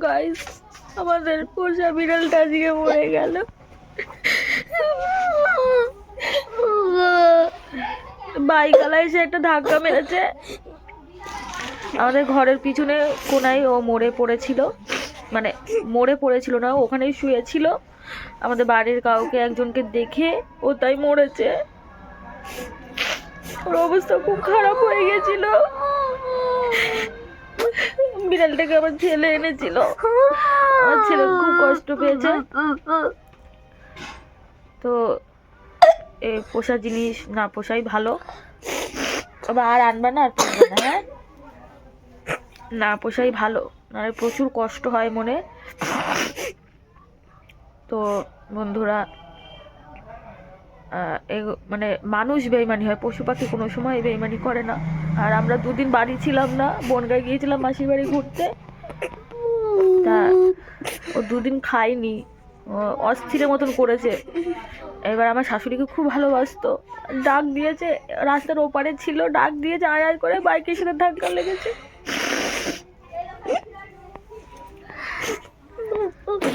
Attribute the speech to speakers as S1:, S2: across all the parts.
S1: Guys আমাদের পোষা বিড়ালটা আজকে মরে গেল। বাইকালা এসে একটা ধাক্কা মেরেছে। আমাদের ঘরের পিছনে কোনায় ও মরে পড়েছিল। মানে মরে পড়েছিল না ওখানেই শুয়েছিল। আমাদের বাড়ির কাউকে একজনকে দেখে ও তাই মরেছে। ওর অবস্থা খুব খারাপ হয়ে গেছিল। বিড়ালটাকে আমার ছেলে এনেছিল। আমার ছেলে খুব কষ্ট পেয়েছে। তো এই পোষা জিনিস না পোষাই ভালো। তবে আর আনবে না আর না হ্যাঁ? না পোষাই ভালো, নাহলে প্রচুর কষ্ট হয় মনে। তো বন্ধুরা মানে মানুষ বেইমানি হয় পশু পাখি কোনো সময় বেইমানি করে না। আর আমরা দুদিন বাড়ি ছিলাম না, বনগায় গিয়েছিলাম মাসির বাড়ি ঘুরতে। তা ও দুদিন খায়নি অস্থিরের মতন করেছে। এবার আমার শাশুড়িকে খুব ভালোবাসতো। ডাক দিয়েছে, রাস্তার ওপারে ছিল, ডাক দিয়েছে, আয় আয় করে বাইকের সাথে ধাক্কা লেগেছে।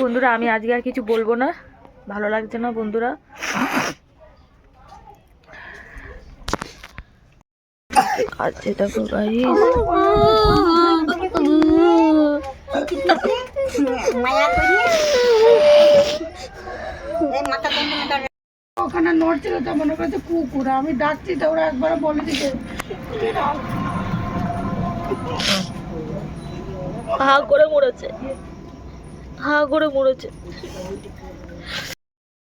S1: বন্ধুরা, আমি আজকে আর কিছু বলব না। ভালো লাগছে না বন্ধুরা? আছে দেখো গাইস
S2: ওখানে নড়ছিল তো মনে করছে কুকুর। আমি ডাকছি তো ওরা একবার বলে দিতে
S1: হা করে মরেছে। হা করে মরেছে।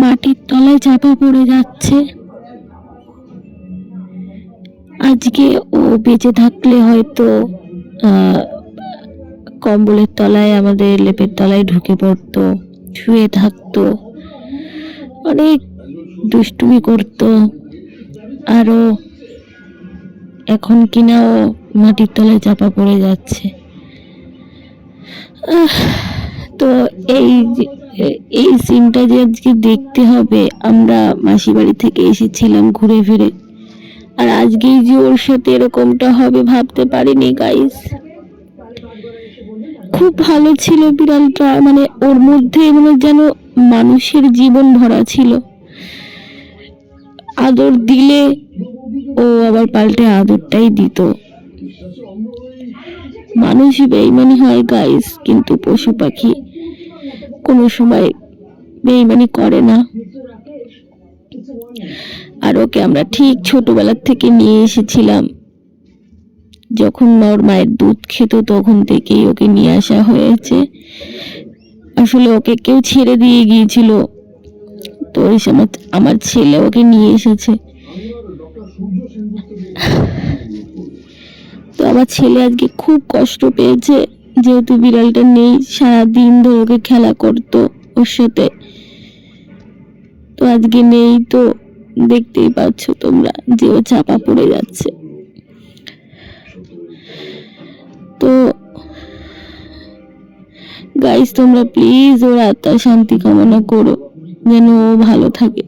S3: মাটির তলায় চাপা পড়ে যাচ্ছে। আজকে ও বেঁচে থাকলে হয়তো কম্বলের তলায়, আমাদের লেপের তলায় ঢুকে পড়তো, শুয়ে থাকতো। অনেক দুষ্টুমি করতো। আরও এখন কিনা ও মাটির তলায় চাপা পড়ে যাচ্ছে। তো এই এই সিনটা যে আজকে দেখতে হবে, আমরা মাসি বাড়ি থেকে এসেছিলাম ঘুরে ফিরে। আর আজকেই যে ওর সাথে এরকমটা হবে ভাবতে পারিনি গাইস খুব ভালো ছিল বিড়ালটা মানে ওর মধ্যে মানে যেন মানুষের জীবন ভরা ছিল। আদর দিলে ও আবার পাল্টে আদরটাই দিত। মানুষই বেইমানি হয় গাইস কিন্তু পশু পাখি কোনো সময় বেইমানি করে না। আর ওকে আমরা ঠিক ছোটবেলার থেকে নিয়ে এসেছিলাম। যখন মা ওর মায়ের দুধ খেত তখন থেকেই ওকে নিয়ে আসা হয়েছে। আসলে ওকে কেউ ছেড়ে দিয়ে গিয়েছিল। তো ওই সময় আমার ছেলে ওকে নিয়ে এসেছে। তো আমার ছেলে আজকে খুব কষ্ট পেয়েছে। যেহেতু বিড়ালটা নেই সারা দিন ধরে ওকে খেলা করতো ওর সাথে। তো আজকে নেই তো দেখতেই পাচ্ছ তোমরা যে ও চাপা পড়ে যাচ্ছে। তো গাইস তোমরা প্লিজ ওর আত্মার শান্তি কামনা করো, যেন ও ভালো থাকে।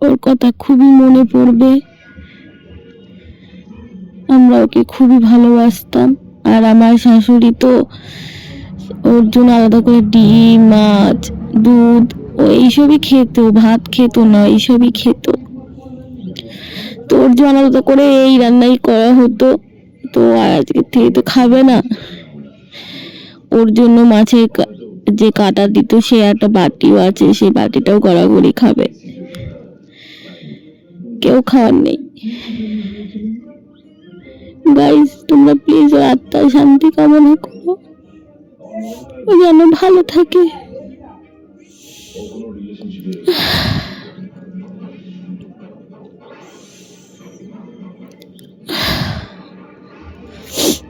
S3: ওর কথা খুবই মনে পড়বে। আমরা ওকে খুবই ভালোবাসতাম। আর আমার শাশুড়ি তো ওর জন্য আলাদা করে ডিম, মাছ, দুধ, ও এইসবই খেত, ভাত খেত না, এইসবই খেত। তো ওর জন্য আলাদা করে এই রান্নাই করা হতো। তো আজকে থেকে তো খাবে না। ওর জন্য মাছের যে কাটা দিত, সে একটা বাটিও আছে, সেই বাটিটাও গড়াগড়ি খাবে। কেউ খাওয়ার নেই। গাইস তোমরা প্লিজ ওর আত্মার শান্তি কামনা করো। ও যেন ভালো থাকে।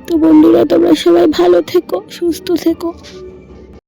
S3: তো বন্ধুরা, তোমরা সবাই ভালো থেকো, সুস্থ থেকো।